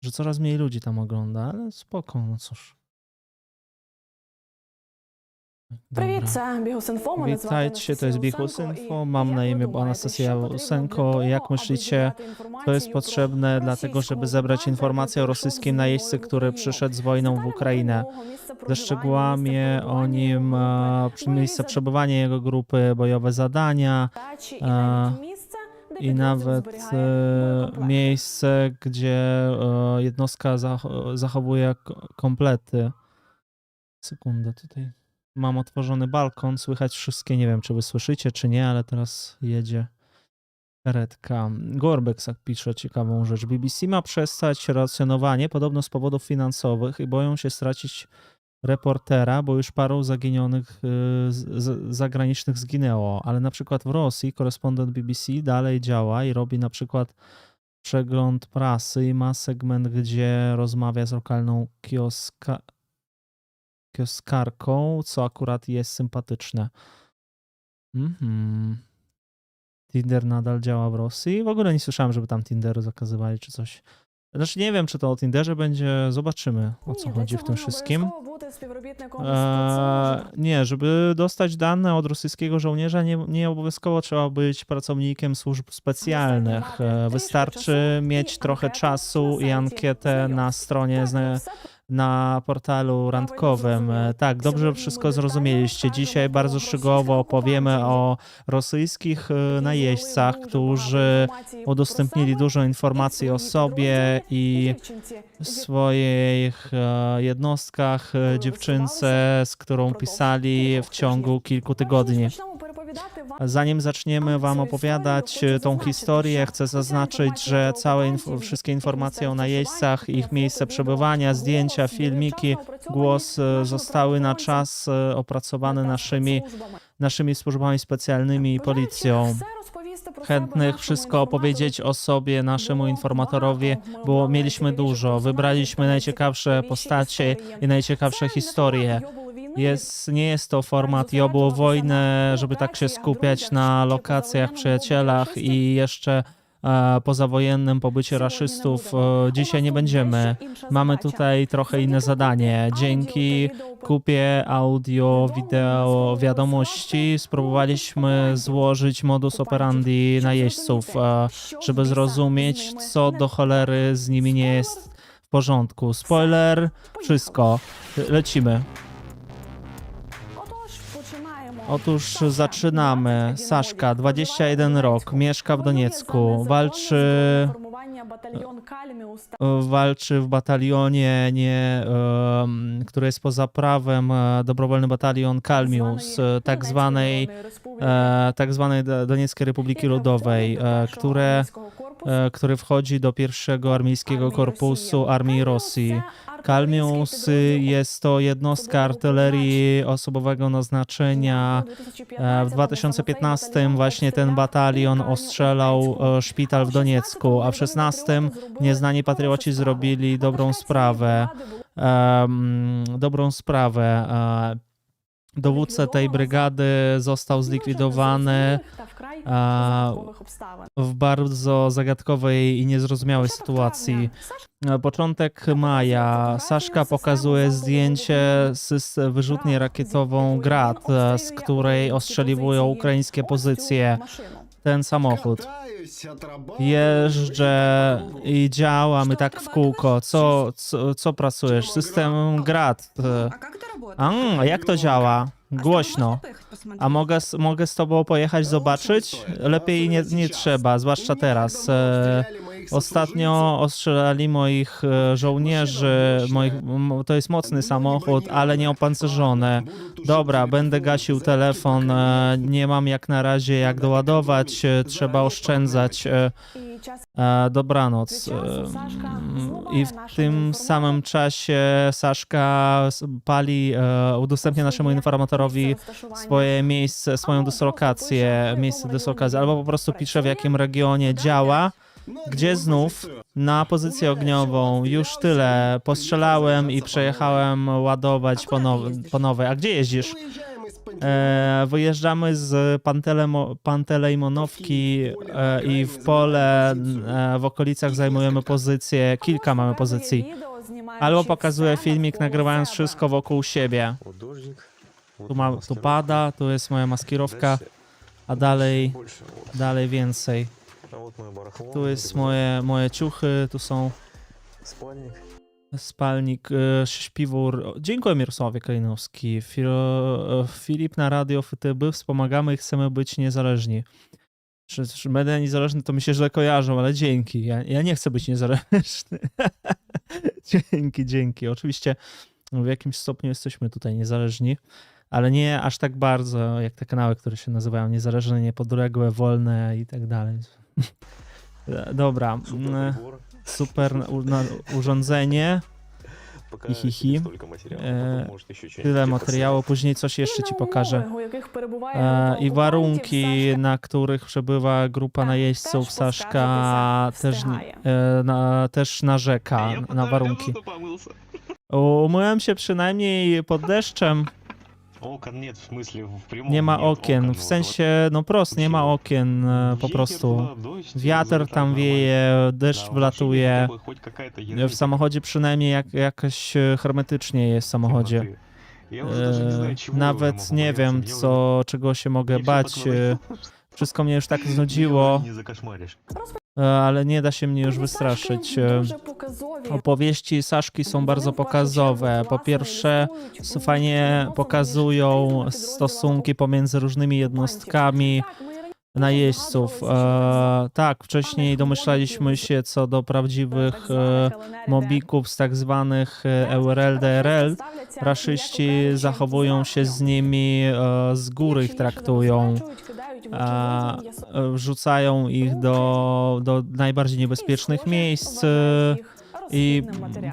że coraz mniej ludzi tam ogląda, ale spoko, no cóż. Witajcie, to jest Bichusynfo. Mam na imię Anastasja Senko. Jak myślicie, to jest potrzebne dlatego, żeby zebrać informacje o rosyjskim najeźdźcy, który przyszedł z wojną w Ukrainę? Ze szczegółami o nim, e, miejsce przebywania jego grupy, bojowe zadania i nawet e, miejsce, gdzie e, jednostka zachowuje komplety. Sekunda, tutaj mam otworzony balkon, słychać wszystkie, nie wiem czy wy słyszycie czy nie, ale teraz jedzie karetka. Gorbeksak pisze ciekawą rzecz. BBC ma przestać racjonowanie podobno z powodów finansowych i boją się stracić reportera, bo już paru zaginionych y, z, zagranicznych zginęło, ale na przykład w Rosji korespondent BBC dalej działa i robi na przykład przegląd prasy i ma segment, gdzie rozmawia z lokalną kioska, kioskarką, co akurat jest sympatyczne. Mhm. Tinder nadal działa w Rosji. W ogóle nie słyszałem, żeby tam Tinderu zakazywali czy coś. Znaczy nie wiem, czy to o Tinderze będzie, zobaczymy o co chodzi w tym wszystkim. Eee, nie, żeby dostać dane od rosyjskiego żołnierza, nie, nie obowiązkowo trzeba być pracownikiem służb specjalnych. Eee, wystarczy mieć trochę czasu i ankietę na stronie na portalu randkowym. E, Tak, dobrze wszystko zrozumieliście. Dzisiaj bardzo szczegółowo opowiemy o rosyjskich e, najeźdźcach, którzy udostępnili dużo informacji o sobie i swoich e, jednostkach, dziewczynce, z którą pisali w ciągu kilku tygodni. Zanim zaczniemy Wam opowiadać tą historię, chcę zaznaczyć, że całe inf- wszystkie informacje o najeźdźcach, ich miejsce przebywania, zdjęcia, filmiki, głos e, zostały na czas e, opracowane naszymi, naszymi służbami specjalnymi i policją. Chętnych wszystko opowiedzieć o sobie naszemu informatorowi było, mieliśmy dużo. Wybraliśmy najciekawsze postacie i najciekawsze historie. Jest, nie jest to format jo było wojnę, żeby tak się skupiać na lokacjach, przyjacielach i jeszcze e, pozawojennym pobycie raszystów. E, dzisiaj nie będziemy. Mamy tutaj trochę inne zadanie. Dzięki kupie audio, wideo, wiadomości spróbowaliśmy złożyć modus operandi najeźdźców, e, żeby zrozumieć, co do cholery z nimi nie jest w porządku. Spoiler, wszystko. Lecimy. Otóż zaczynamy. Saszka, 21 rok, mieszka w Doniecku, walczy, walczy w batalionie, nie, który jest poza prawem, e, dobrowolny batalion Kalmius, e, tak zwanej, e, tak zwanej Do- Donieckiej Republiki Ludowej, e, które, e, który wchodzi do pierwszego armijskiego korpusu armii Rosji. Kalmius jest to jednostka artylerii osobowego naznaczenia. E, W 2015 właśnie ten batalion ostrzelał e, szpital w Doniecku, a w 16 nieznani patrioci zrobili dobrą sprawę. Em, dobrą sprawę. Dowódca tej brygady został zlikwidowany w bardzo zagadkowej i niezrozumiałej sytuacji. Początek maja. Saszka pokazuje zdjęcie z wyrzutni rakietową Grad, z której ostrzeliwują ukraińskie pozycje ten samochód. Jeżdżę i działam i tak w kółko. Co, co, co pracujesz? System GRAD. A jak to działa? Głośno. A mogę, mogę z tobą pojechać zobaczyć? Lepiej nie, nie trzeba, zwłaszcza teraz. E Ostatnio ostrzelali moich e, żołnierzy. Moich, to jest mocny samochód, ale nie opancerzony. Dobra, będę gasił telefon. e, Nie mam jak na razie jak doładować. e, Trzeba oszczędzać. Dobranoc. I w tym samym czasie Saszka pali, udostępnia naszemu informatorowi swoje miejsce, swoją dyslokację, miejsce dyslokacji, albo po prostu pisze w jakim regionie działa, gdzie znów na pozycję ogniową już tyle postrzelałem i przejechałem ładować po, nowe, po. A gdzie jeździsz? E, wyjeżdżamy z Pantelejmonowki e, i w pole e, w okolicach zajmujemy pozycję, kilka mamy pozycji. Albo pokazuję filmik nagrywając wszystko wokół siebie. Tu, ma, tu pada, tu jest moja maskirowka, a dalej, dalej więcej. Tu jest moje, moje ciuchy, tu są Spalnik. Spalnik, e, śpiwór. Dziękuję Mirosławie Kalinowski. Fil, e, Filip na radio FTB, wspomagamy i chcemy być niezależni. Czy, czy będę to mi się źle kojarzą, ale dzięki. Ja, ja nie chcę być niezależny. dzięki, dzięki. Oczywiście w jakimś stopniu jesteśmy tutaj niezależni, ale nie aż tak bardzo jak te kanały, które się nazywają niezależne, niepodległe, wolne i tak dalej. Dobra. Супер mm, прибор. super na, u- na, urządzenie, Пока Хи-хи-хи. тебе столько материала, Э, потом, может, еще что-нибудь tyle тебе materiału, подсунуть. później coś jeszcze ci pokażę. E, E, I warunki, na których przebywa grupa Tak, najeźdźców, też Saszka poskarżyć też, wstychaje. e, na, też narzeka Я na подарил, warunki. ну, помылся. Umyłem się przynajmniej pod deszczem, Окон нет, в смысле, в прямом nie ma нет okien, окон, w вот. sensie, no prost, nie ma okien e, po Ветер prostu. туда, дождь, Wiatr залетает tam нормально. wieje, deszcz Да, в машине wlatuje. хотя бы хоть какая-то W ядовитая samochodzie przynajmniej jak, jakoś e, hermetycznie jest w samochodzie. темноты. Я уже даже не E, знаю, чего я Nawet могу nie бояться. wiem, Мне уже- co, czego się mogę мне всё bać. так e, надоело, Wszystko mnie już tak что znudziło, E, ale nie da się mnie już wystraszyć. E, opowieści Saszki są bardzo pokazowe. Po pierwsze, fajnie pokazują stosunki pomiędzy różnymi jednostkami najeźdźców. E, tak, wcześniej domyślaliśmy się co do prawdziwych e, mobików z tak zwanych EURL, DRL. Raszyści zachowują się z nimi e, z góry, ich traktują a e, wrzucają ich do, do najbardziej niebezpiecznych miejsc e, i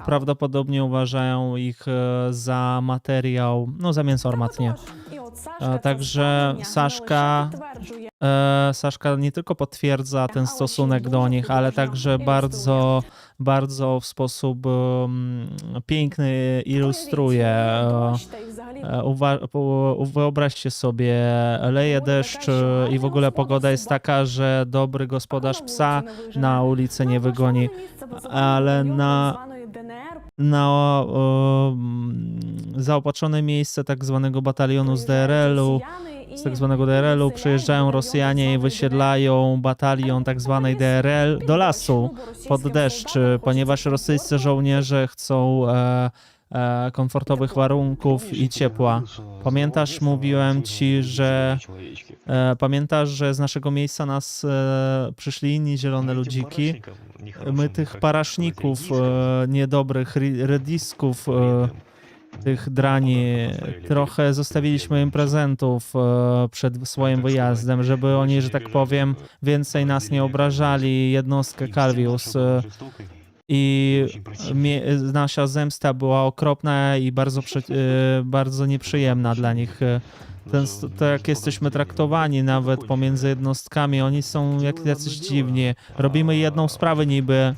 prawdopodobnie uważają ich e, za materiał, no za mięso armatnie. A także Saszka E, Saszka nie tylko potwierdza ten stosunek do nich, ale także bardzo, bardzo w sposób em, piękny ilustruje. E, e, uwa- wyobraźcie sobie, leje deszcz e, i w ogóle pogoda jest taka, że dobry gospodarz psa na ulicę nie wygoni. ale na- Na mm, zaopatrzone miejsce tak zwanego batalionu z DRL-u, z tak zwanego DRL-u przyjeżdżają Rosjanie i wysiedlają batalion tak zwanej DRL do lasu pod deszcz, ponieważ rosyjscy żołnierze chcą e, komfortowych warunków i ciepła. Pamiętasz, mówiłem ci, że e, pamiętasz, że z naszego miejsca nas e, przyszli inni zielone ludziki. My tych paraszników e, niedobrych, redisków, e, tych drani, trochę zostawiliśmy im prezentów e, przed swoim wyjazdem, żeby oni, że tak powiem, więcej nas nie obrażali. Jednostkę Calvius e, i nasza zemsta była okropna i bardzo, prze- e, bardzo nieprzyjemna dla nich. E, Ten, st- to jak jesteśmy traktowani nawet pomiędzy jednostkami, oni są jak jacyś dziwni. Robimy jedną sprawę niby,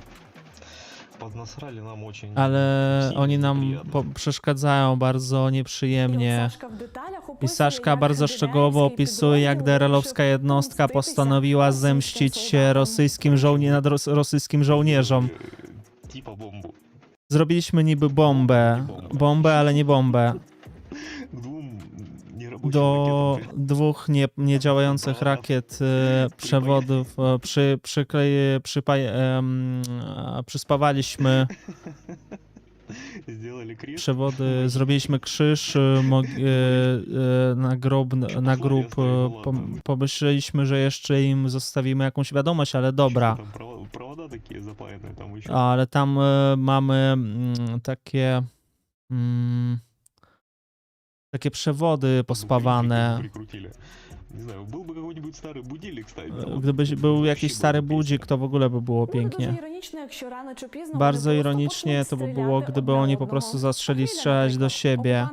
ale oni nam po- przeszkadzają bardzo nieprzyjemnie. I Saszka bardzo szczegółowo opisuje, jak DRL-owska jednostka postanowiła zemścić się rosyjskim, żołnie- nad ros- rosyjskim żołnierzom. Bombu. Zrobiliśmy niby bombę. Bombę, ale nie bombę. Dłum, nie Do dwóch nie, niedziałających rakiet e, przewodów e, przy, przyspawaliśmy przewody, zrobiliśmy krzyż e, na, e, na grób. pomyśleliśmy, że jeszcze im zostawimy jakąś wiadomość, ale. Dobra провода такие запаянные, там еще. Ale tam e, mamy mm, takie mm, takie przewody pospawane. Прикрутили. Не знаю, был бы какой-нибудь старый будильник, кстати. E, вот Gdyby był вообще jakiś было stary бы budzik, песня. to w ogóle by było pięknie. Bardzo ironicznie to by było, gdyby oni po prostu zaczęli strzelać do siebie.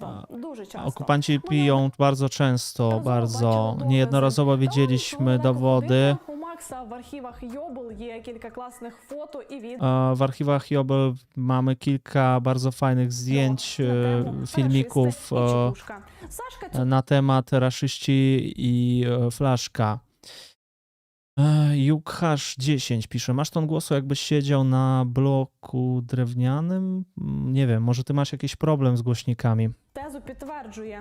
A Okupanci piją bardzo często, bardzo. Niejednorazowo widzieliśmy dowody. Макса в архівах Йобл є кілька класних фото і відео. E, W archiwach Jobel mamy kilka bardzo fajnych zdjęć, на e, тему filmików «Расисти і e, чекушка». Сашка цю na temat raszyści i e, flaszka. E, Jukhasz 10 pisze, masz ton głosu jakbyś siedział na bloku drewnianym? Mm, Nie wiem, może ty masz jakiś problem z głośnikami.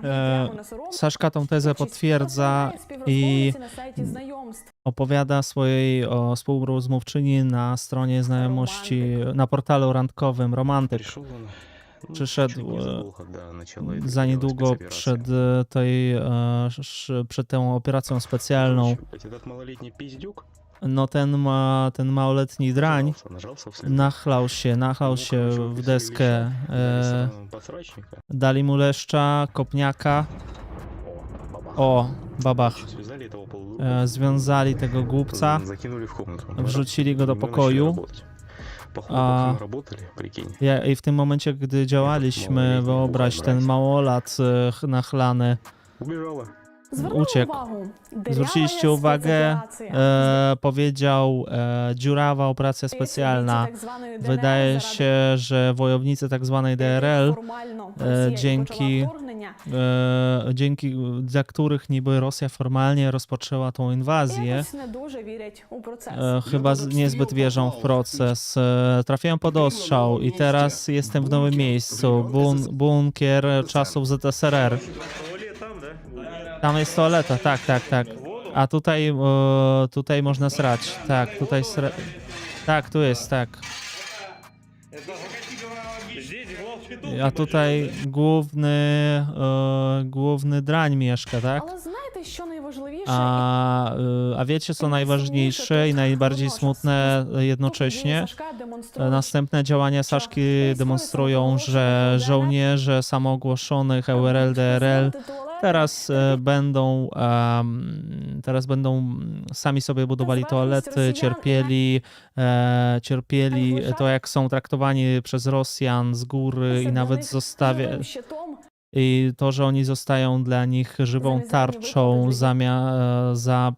E, Saszka tą tezę potwierdza i opowiada swojej o współrozmówczyni na stronie znajomości, na portalu randkowym Romantyk. Przyszedł e, za niedługo przed, e, tej, przed tą operacją specjalną no ten ma, ten małoletni drań. Nachlał się, nachlał się w deskę. E, dali mu leszcza, kopniaka. O, babach. E, związali tego głupca, wrzucili go do pokoju. A, ja, I w tym momencie, gdy działaliśmy, wyobraź ten małolat e, nachlany uciekł. Zwróciliście uwagę, e, powiedział e, dziurawa operacja specjalna. Wydaje się, że wojownicy tak zwanej DRL, e, e, dzięki, e, dzięki dla których niby Rosja formalnie rozpoczęła tą inwazję, e, chyba niezbyt wierzą w proces. E, trafiłem pod ostrzał i teraz jestem w nowym miejscu. Bun, bunkier czasów ZSRR. Tam jest toaleta, tak, tak, tak. A tutaj, e, tutaj można srać. Tak, tutaj sra... Tak, tu jest, tak. A tutaj główny, e, główny drań mieszka, tak? Але знаєте, що найважливіше? A, e, a wiecie co najważniejsze i najbardziej smutne jednocześnie? E, Następne działania Saszki demonstrują, że żołnierze samoogłoszonych EURL, DRL teraz e, będą em, teraz będą mm, sami sobie budowali toalety, cierpieli, e, cierpieli to jak są traktowani przez Rosjan z góry i nawet zostawia i to, że oni zostają dla nich żywą tarczą zamia, e, za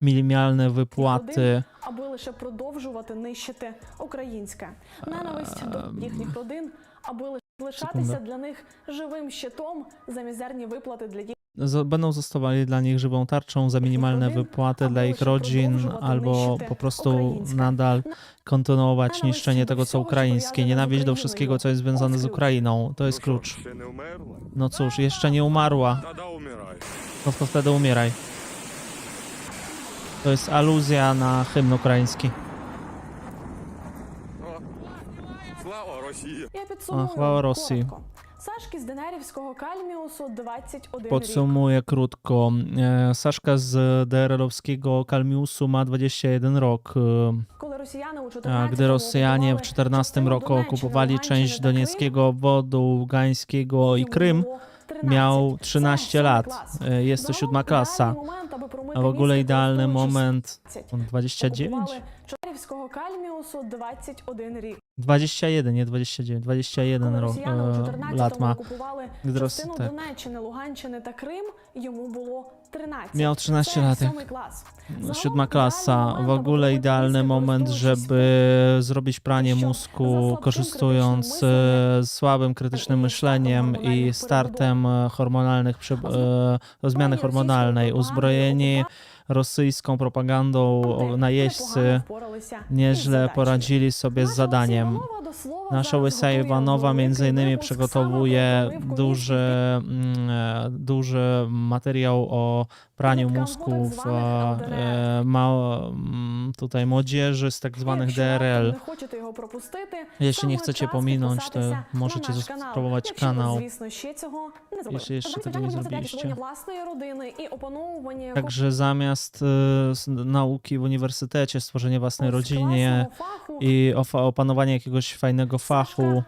minimalne wypłaty. аби лише продовжувати нищити українське. Ненависть до Ем, їхніх родин, аби лише секунду. лишатися для них живим щитом за мізерні виплати для їх Z- Będą zostawali dla nich żywą tarczą za minimalne wypłaty dla ich rodzin, albo po prostu nadal kontynuować niszczenie tego, co ukraińskie. Nienawiść do wszystkiego, co jest związane z Ukrainą. To jest klucz. Ще не вмерла? No cóż, jeszcze nie umarła. Тоді умирай. No to wtedy umieraj. To jest aluzja na hymn ukraiński. Росії! Я підсумую хвала Росії. коротко. Сашки з Денерівського Кальміусу 21 рік. Podsumuję krótko. E, Saszka z DRL-owskiego Kalmiusu ma 21 rok. E, Коли росіяни у A 14 gdy Rosjanie w 14 roku okupowali część Donieckiego obwodu, Ługańskiego i Krym, miał 13 lat. E, Jest to siódma klasa. A w ogóle idealny moment 29? Чорівського Кальміусу 21 рік. 21, nie 29, 21 Коли ro- росіяни у e, 14 lat ma. окупували Gdy Ros- частину tak. Донеччини, Луганщини та Крим, йому було 13. Miał 13 Це lat, сьомий jak клас. siódma klasa. W ogóle idealny moment, żeby zrobić pranie mózgu, korzystując e, z słabym krytycznym myśleniem i startem e, hormonalnych, przy- e, zmiany hormonalnej. Uzbrojeni rosyjską propagandą najeźdźcy nieźle poradzili sobie z zadaniem. Nasza łysa Iwanowa między innymi przygotowuje duży, mm, e, duży materiał o praniu mózgów e, mm, tutaj młodzieży z tak zwanych DRL. Jeśli nie chcecie pominąć, to możecie spróbować kanał. Jeśli jeszcze tego nie zrobiliście. Także zamiast e, nauki w uniwersytecie, stworzenie własnej rodziny i opanowanie jakiegoś fajnego fachu,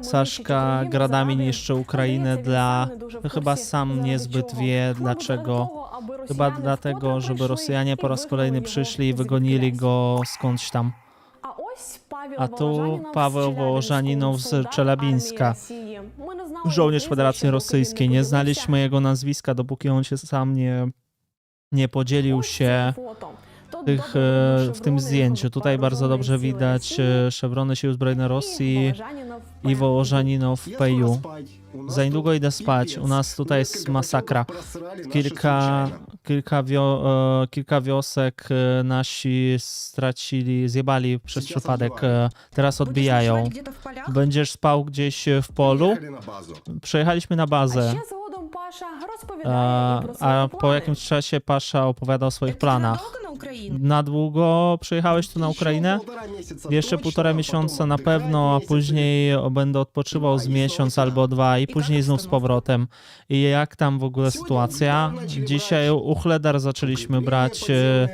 Saszka gradami niszczy Ukrainę dla... Chyba sam niezbyt wie dlaczego. Chyba dlatego, żeby Rosjanie po raz kolejny przyszli i wygonili go skądś tam. A tu Paweł Wołożaninow z Czelabińska. Żołnierz Federacji Rosyjskiej. Nie znaliśmy jego nazwiska, dopóki on się sam nie, nie podzielił się tych, e, w tym zdjęciu. Tutaj bardzo dobrze widać e, szabrony Sił Zbrojnych Rosji i Wołożaninow w Peju. Za niedługo idę spać. U nas tutaj jest masakra. Kilka, kilka, wio, e, kilka wiosek nasi stracili, zjebali przez przypadek. Teraz odbijają. Będziesz spał gdzieś w polu? Przejechaliśmy na bazę odpowiadają. A, a po jakimś czasie Pasza opowiada o swoich planach. Na długo przyjechałeś tu na Ukrainę? Jeszcze półtora miesiąca na pewno, a później będę odpoczywał z miesiąc albo dwa i później znów z powrotem. I jak tam w ogóle sytuacja? Dzisiaj u Chledar zaczęliśmy brać e,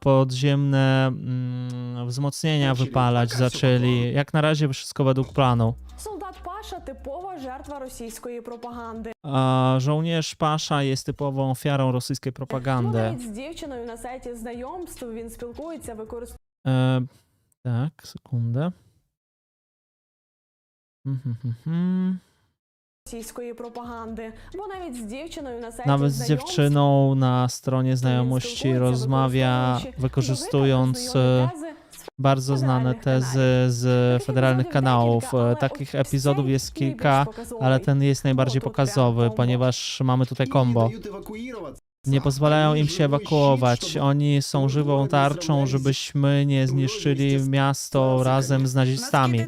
podziemne e, mm, wzmocnienia wypalać zaczęli. Jak na razie wszystko według planu. Солдат Паша типова жертва російської пропаганди. A żołnierz Pasza jest typową ofiarą rosyjskiej Ну, propagandy. навіть з дівчиною на сайті знайомств він спілкується, використовує E, tak, sekundę. Mhm, mhm, mhm. російської пропаганди. Бо навіть з дівчиною на сайті Nawet z знайомств dziewczyną na stronie znajomości rozmawia, wykorzystując e, bardzo znane tezy z federalnych kanałów. Takich epizodów jest kilka, ale ten jest najbardziej pokazowy, ponieważ mamy tutaj combo. Nie pozwalają im się ewakuować. Oni są żywą tarczą, żebyśmy nie zniszczyli miasto razem z nazistami.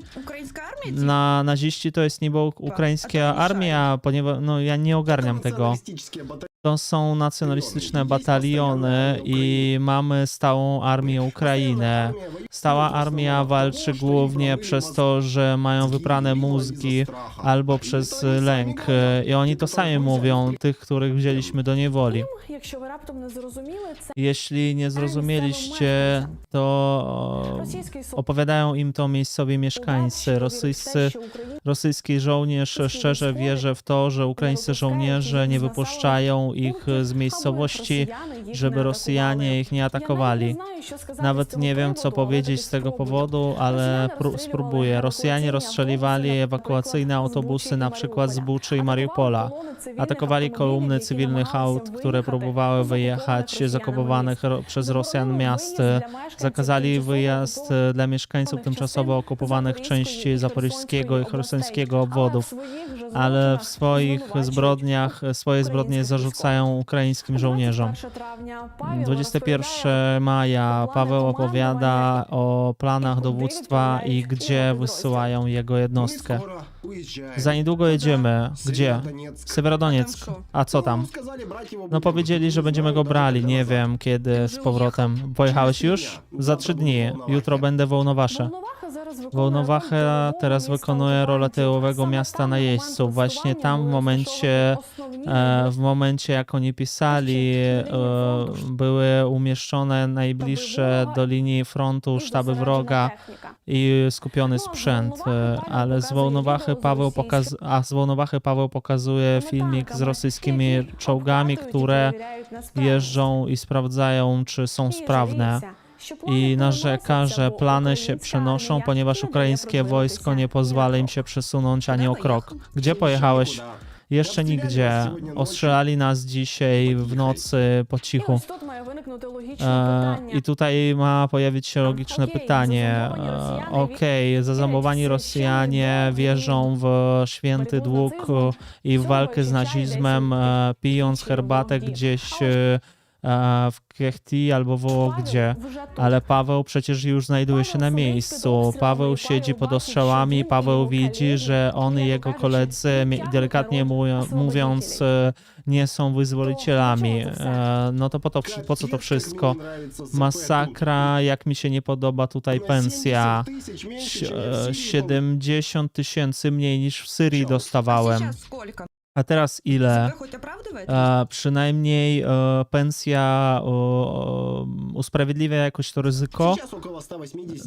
Na naziści to jest niby ukraińska armia, ponieważ no, ja nie ogarniam tego to są nacjonalistyczne bataliony i mamy stałą armię Ukrainę. Stała armia walczy głównie przez to, że mają wyprane mózgi albo przez lęk. I oni to sami mówią, tych, których wzięliśmy do niewoli. Jeśli nie zrozumieliście, to opowiadają im to miejscowi mieszkańcy. Rosyjscy, rosyjski żołnierz szczerze wierzy w to, że ukraińscy żołnierze nie wypuszczają ich z miejscowości, żeby Rosjanie ich nie atakowali. Nawet nie wiem, co powiedzieć z tego powodu, ale pró- spróbuję. Rosjanie rozstrzeliwali ewakuacyjne autobusy na przykład z Buczy i Mariupola. Atakowali kolumny cywilnych aut, które próbowały wyjechać z okupowanych przez Rosjan miast. Zakazali wyjazd e, dla mieszkańców tymczasowo okupowanych części zaporiżskiego i chersońskiego obwodów, ale w swoich zbrodniach, swoje zbrodnie zarzucają ukraińskim żołnierzom. 21 maja Paweł opowiada o planach dowództwa i gdzie wysyłają jego jednostkę. Za niedługo jedziemy. Gdzie? Sewerodonieck. A co tam? No powiedzieli, że będziemy go brali. Nie wiem kiedy z powrotem. Pojechałeś już? Za trzy dni. Jutro będę w Wołnowasze. Wołnowacha teraz wykonuje rolę tyłowego miasta na jeźdźcu. Właśnie tam w momencie, e, w momencie jak oni pisali, e, były umieszczone najbliższe do linii frontu sztaby wroga i skupiony sprzęt, e, ale z Wołnowachy Paweł pokaz... a z Wołnowachy Paweł pokazuje filmik z rosyjskimi czołgami, które jeżdżą i sprawdzają, czy są sprawne. I narzeka, że plany się przenoszą, ponieważ ukraińskie wojsko nie pozwala im się przesunąć ani o krok. Gdzie pojechałeś? Jeszcze nigdzie. Ostrzelali nas dzisiaj w nocy po cichu. E, I tutaj ma pojawić się logiczne pytanie. E, Okej, wierzyć w Rosjanie wierzą w święty dług i w walkę z nazizmem, e, pijąc herbatę gdzieś e, w Kechti albo w gdzie. Ale Paweł przecież już znajduje się na miejscu. Paweł siedzi pod ostrzałami. Paweł widzi, że on i jego koledzy, delikatnie mówiąc, e, nie są wyzwolicielami. E, No to po, to, po co to wszystko? Masakra, jak mi się nie podoba tutaj pensja. Si- e, 70 tysięcy mniej niż w Syrii dostawałem a teraz ile? Przynajmniej e, pensja usprawiedliwia jakoś to ryzyko.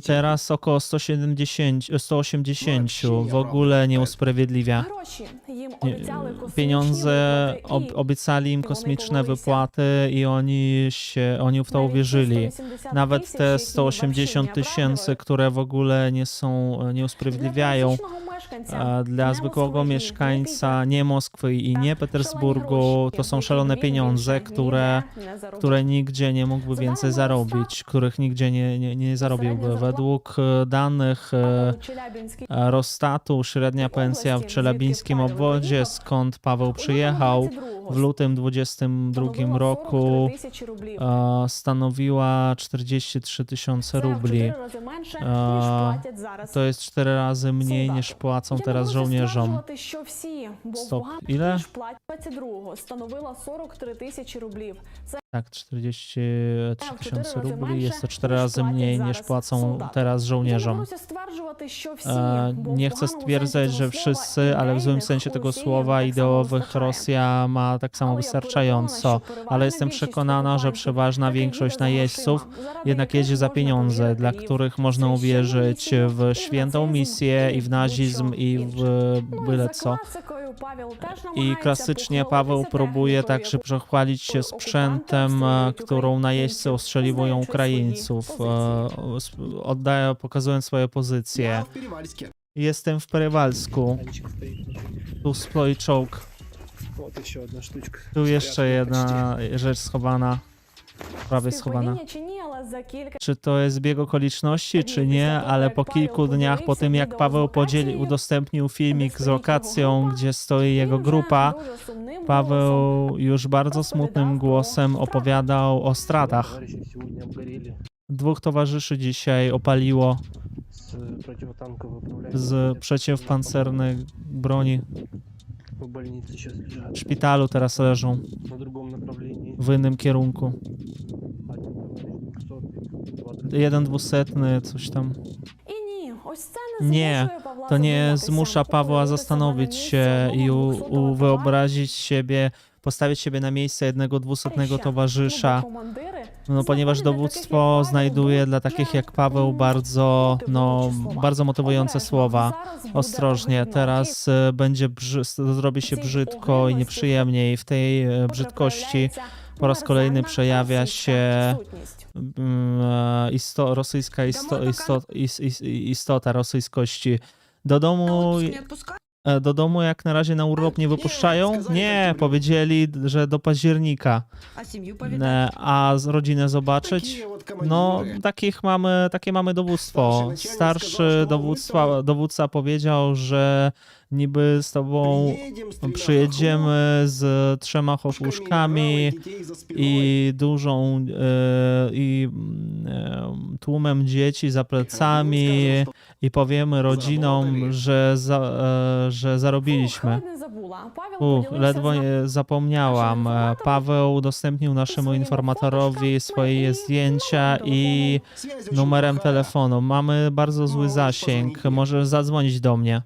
Teraz około 170, 180 e, w ogóle nie usprawiedliwia. Pieniądze ob, obiecali im kosmiczne wypłaty i oni, się, oni w to uwierzyli. Nawet te 180 tysięcy, które w ogóle nie są, e, nie usprawiedliwiają. Dla zwykłego mieszkańca nie Moskwy i nie Petersburgu to są szalone pieniądze, które, które nigdzie nie mógłby więcej zarobić, których nigdzie nie, nie, nie zarobiłby. Według e, danych e, e, Rostatu średnia pensja w czelabińskim obwodzie, skąd Paweł przyjechał w lutym 22 roku, stanowiła 43 tysiące rubli. To jest cztery razy mniej niż płacą teraz żołnierzom. Stop, ile? становила 43 тисячі рублів. Це Tak, 43 tysiące rubli jest to 4 razy mniej niż płacą teraz żołnierzom. E, nie chcę stwierdzać, że wszyscy, ale w złym sensie tego słowa ideowych Rosja ma tak samo wystarczająco, ale jestem przekonana, że przeważna większość najeźdźców jednak jedzie za pieniądze, dla których można uwierzyć w świętą misję i w nazizm i w byle co. I klasycznie Paweł próbuje także tak przechwalić się sprzętem, którą najeźdźcy ostrzeliwują Ukraińców, oddaje, pokazując swoje pozycje. Jestem w Perewalsku. Tu stoi czołg. Tu jeszcze jedna rzecz schowana prawie schowana. Czy to jest zbieg okoliczności, czy nie, ale po kilku dniach po tym, jak Paweł podzieli, udostępnił filmik z lokacją, gdzie stoi jego grupa, Paweł już bardzo smutnym głosem opowiadał o stratach. Dwóch towarzyszy dzisiaj opaliło z przeciwpancernej broni. В больнице сейчас лежат. W szpitalu teraz leżą На другом направлении. w innym kierunku. Один товарищ 200, два других. Jeden dwusetny, coś tam. І ні, ось це не Nie, змушує Павла To nie задуматися, zmusza Pawła подивитися zastanowić на się місце i u, одного u, двохсотого wyobrazić siebie, postawić siebie na miejsce jednego dwusetnego товариша. towarzysza. Ну, бо командири No ponieważ dowództwo znajduje dla takich jak Paweł bardzo, no, bardzo motywujące słowa. Ostrożnie, teraz e, będzie zrobi się brzydko i nieprzyjemnie i w tej e, brzydkości. po raz kolejny przejawia się mm, e, isto, rosyjska isto, isto, istota rosyjskości. Do domu... E, do domu, jak na razie na urlop nie wypuszczają. Nie, powiedzieli, że do października. A e, rodzinę zobaczyć. No, takich mamy, takie mamy dowództwo. Starszy dowódca, dowódca powiedział, że niby z tobą przyjedziemy z trzema hopuszkami i dużą e, i e, tłumem dzieci za plecami i powiemy rodzinom, że, za, e, że zarobiliśmy. U, ledwo zapomniałam. Paweł udostępnił naszemu informatorowi swoje zdjęcia i numerem telefonu. Mamy bardzo zły zasięg. Możesz zadzwonić do mnie.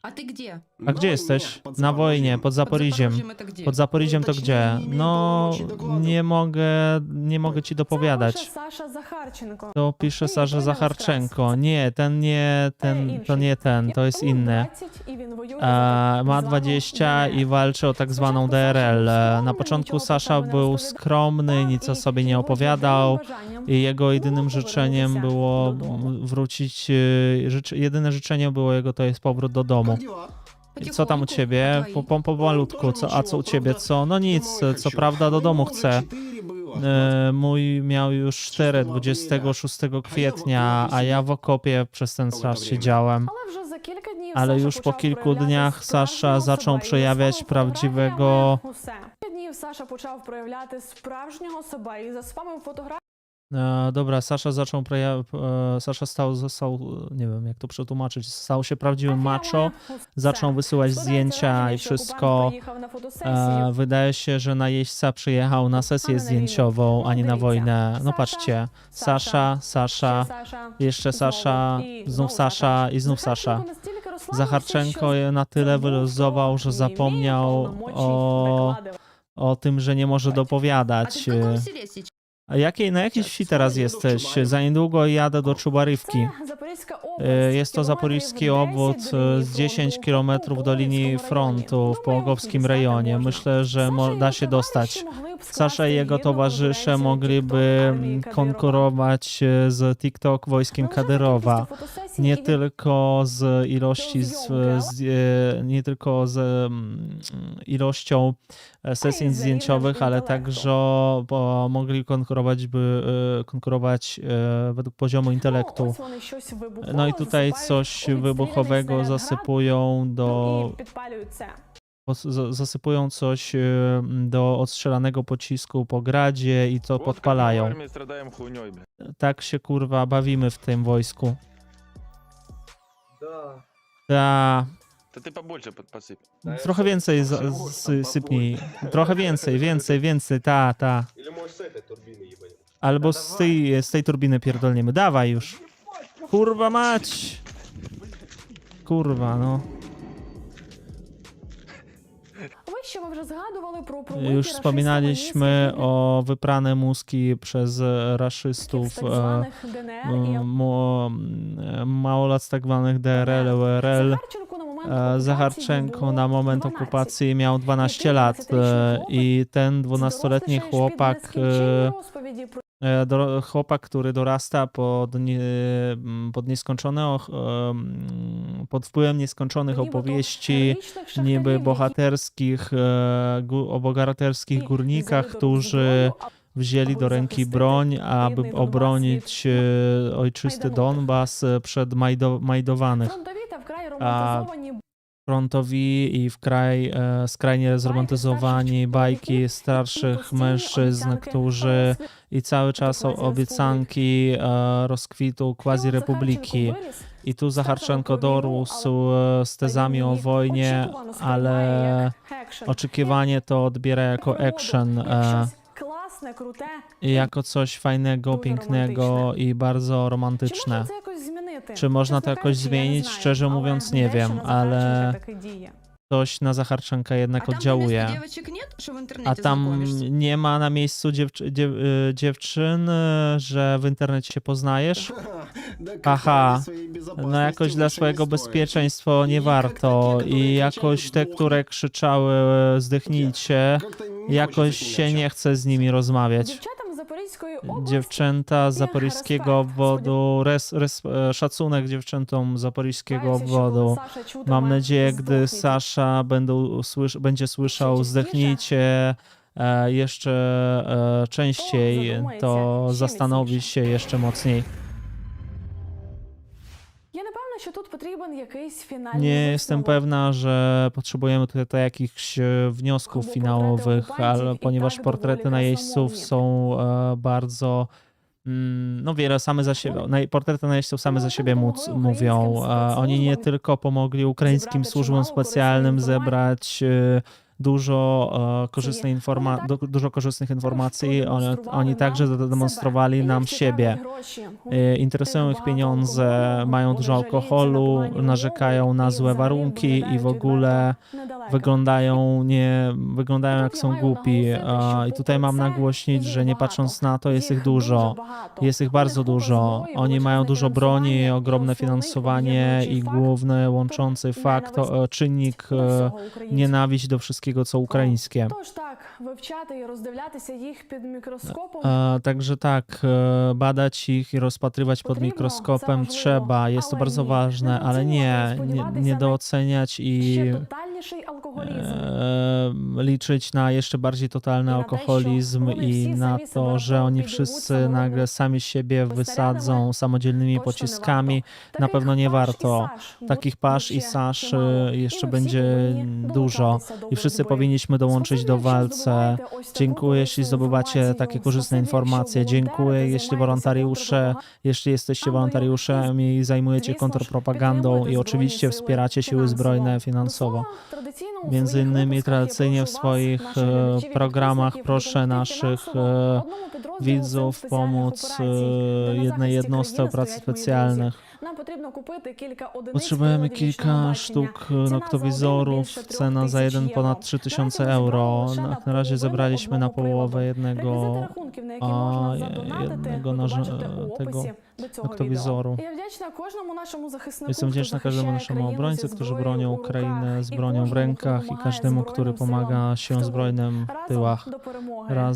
А ты где? A На gdzie войне, jesteś? под Na wojnie, Запорожьем. pod Zaporiziem. Запорожьем это где? Pod Zaporiziem to Точнее, gdzie? nie imieją No, pełności dokładów. nie mogę, nie mogę ci Це dopowiadać. пише Саша Захарченко. To pisze Ні, Sarza той не Zacharczenko. Nie, ten nie, ten, to nie ten, to jest Йому inny. 20 і він воює E, за ma так звану 20 i ДНР. walczy o tak zwaną Спочатку Саша DRL. був E, Na скромний, początku нічого про Sasza себе не był розповідав, skromny, nic o і sobie nie його opowiadał. єдиним бажанням I jego jedynym było życzeniem poвернутися było додому. m, wrócić, e, życzy, jedyne życzenie było jego to jest powrót do domu. Как dела? I Co tam u Потихоньку, ciebie? а Po, твои? po, po malutku, co, a co u ciebie? Co? No nic, co prawda do domu chcę. E, Mój miał już 4 26 kwietnia, a ja w okopie przez ten czas siedziałem. Але вже за кілька днів Ale Саша już po почав kilku проявляти dniach справжнього Sasza zaczął себе, і przejawiać за prawdziwego фотографіями Усе. Кілька днів Саша почав проявляти справжнього себе і за спамив фотографії. E, dobra, Sasza zaczął preja- e, Sasza stał, został, nie wiem jak to przetłumaczyć, stał się prawdziwym macho, zaczął wysyłać zdjęcia i wszystko. E, wydaje się, że na jeźdźca przyjechał na sesję zdjęciową, a nie na wojnę. No patrzcie, Sasza, Sasza, jeszcze Sasza, znów Sasza i znów Sasza. Zacharczenko je na tyle wyluzował, że zapomniał o, o tym, że nie może dopowiadać. A jakiej, na jakiej wsi teraz jesteś? Za niedługo jadę do Czubarywki. E, jest to zaporijski obwód e, z 10 km do linii frontu w Połogowskim rejonie. Myślę, że da się dostać. Sasza i jego towarzysze mogliby konkurować e, z TikTok wojskiem kaderowa. Nie tylko z ilości, z, z, nie tylko z mm, ilością E, sesji zdjęciowych, ale także mogli konkurować, by, e, konkurować e, według poziomu intelektu. No i tutaj coś wybuchowego zasypują do zasypują coś do odstrzelanego pocisku po gradzie i to podpalają. Tak się kurwa bawimy w tym wojsku. Da. Ta, Да ты побольше под- посыпь. trochę więcej za- sy- sypnij. Trochę więcej, więcej, więcej, ta, ta. Или можешь с этой турбины ебать. Albo z tej, z tej turbiny pierdolniemy. Dawaj już. Kurwa mać. Kurwa, no. Вище ми вже згадували про пробиті Już рашистами wspominaliśmy низьких o wyprane mózgi przez e, підлітків raszystów, з так e, званих ДНР і m- mo- e, małolat z tak zwanych DRL, URL. Захарченко E, Zacharczenko na moment okupacji miał 12 lat e, i ten 12-letni chłopak e, chłopak, który dorasta pod, pod nieskończone, pod wpływem nieskończonych opowieści niby bohaterskich, o bohaterskich górnikach, którzy wzięli do ręki broń, aby obronić ojczysty Donbas przed majdo, majdowanych a, frontowi i w kraj e, skrajnie zromantyzowani bajki starszych mężczyzn, którzy i cały czas obiecanki e, rozkwitu quasi-republiki. I tu Zacharczenko dorósł e, z tezami o wojnie, ale oczekiwanie to odbiera jako action. Jako coś fajnego, pięknego i bardzo romantyczne. Czy można to jakoś zmienić? Szczerze mówiąc, nie wiem, ale coś na Zacharczenka jednak oddziałuje. A tam nie ma na miejscu dziewczy dziew y, dziewczyn, y, że w internecie się poznajesz? Aha, no jakoś dla swojego bezpieczeństwa nie warto. I jakoś te, które krzyczały e, zdechnijcie, jakoś się nie chce z nimi rozmawiać. Dziewczęta z zaporiskiego obwodu, res, res, e, szacunek dziewczętom z zaporiskiego obwodu. Mam nadzieję, gdy Sasza będzie słyszał zdechnijcie e, jeszcze e, częściej, to zastanowi się jeszcze mocniej Я не певна, що тут потрібен якийсь фінальний Nie jestem висновок. pewna, że potrzebujemy tutaj tutaj jakichś e, wniosków Bo finałowych, portrety ale okupantów i ponieważ tak portrety dowoli najeźdźców krasomownie. są e, bardzo. mm, No wiele same za siebie, naj- portrety najeźdźców same za No, siebie tak móc, pomogły mówią. ukraińskim E, Oni nie specjałom tylko pomogli ukraińskim zebrać służbom чимало specjalnym корисної zebrać e, dużo, e, korzystnej informa dużo korzystnych informacji. Oni także zademonstrowali nam siebie. E, interesują ich pieniądze, mają dużo alkoholu, narzekają na złe warunki i w ogóle wyglądają nie wyglądają jak są głupi. I tutaj mam nagłośnić, że nie patrząc na to, jest ich dużo. Jest ich bardzo dużo. Oni mają dużo broni, ogromne finansowanie i główny łączący fakt, e, czynnik nienawiść do wszystkich wszystkiego co ukraińskie. Тож так, вивчати і роздивлятися їх під мікроскопом. E, Także tak, e, badać ich i rozpatrywać pod Potrzebno, mikroskopem co trzeba, jest to ale bardzo nie ważne, ale nie, nie, nadoceniać, nie doceniać i Ще тотальніший алкоголізм. e, liczyć na jeszcze bardziej totalny alkoholizm i na to, że oni wszyscy nagle sami siebie wysadzą samodzielnymi pociskami. Na pewno nie warto. Takich pasz i sasz y, jeszcze będzie dużo i wszyscy powinniśmy dołączyć do walce. Dziękuję, jeśli zdobywacie takie korzystne informacje. Dziękuję, jeśli wolontariusze, jeśli jesteście wolontariuszami i zajmujecie kontrpropagandą i oczywiście wspieracie siły zbrojne finansowo. Między innymi tradycyjnie w swoich e, programach. proszę naszych e, widzów pomóc e, jednej jednostce operacji specjalnych. Нам потрібно купити кілька одиниць Potrzebujemy приладів нічного kilka бачення. sztuk Ціна za noktowizorów, один більше cena za трьох jeden тисяч ponad євро. 3000 Наразі ми euro. зібрали лише Na, на na razie половину zebraliśmy na одного połowę приладу. jednego Реквізити рахунків, на які a, можна je- задонатити, jednego ви naż- побачите у tego описі до цього noktowizorу. відео. Я вдячна кожному нашому захиснику, Jestem хто wdzięczna każdemu захищає naszemu країну obrońcy, зі którzy зброєю bronią у руках, Ukrainę z і bronią w кожному, хто rękach i допомагає każdemu, który Збройним силам pomaga в siłom тилу. zbrojnym w Разом tyłach. до перемоги. Raz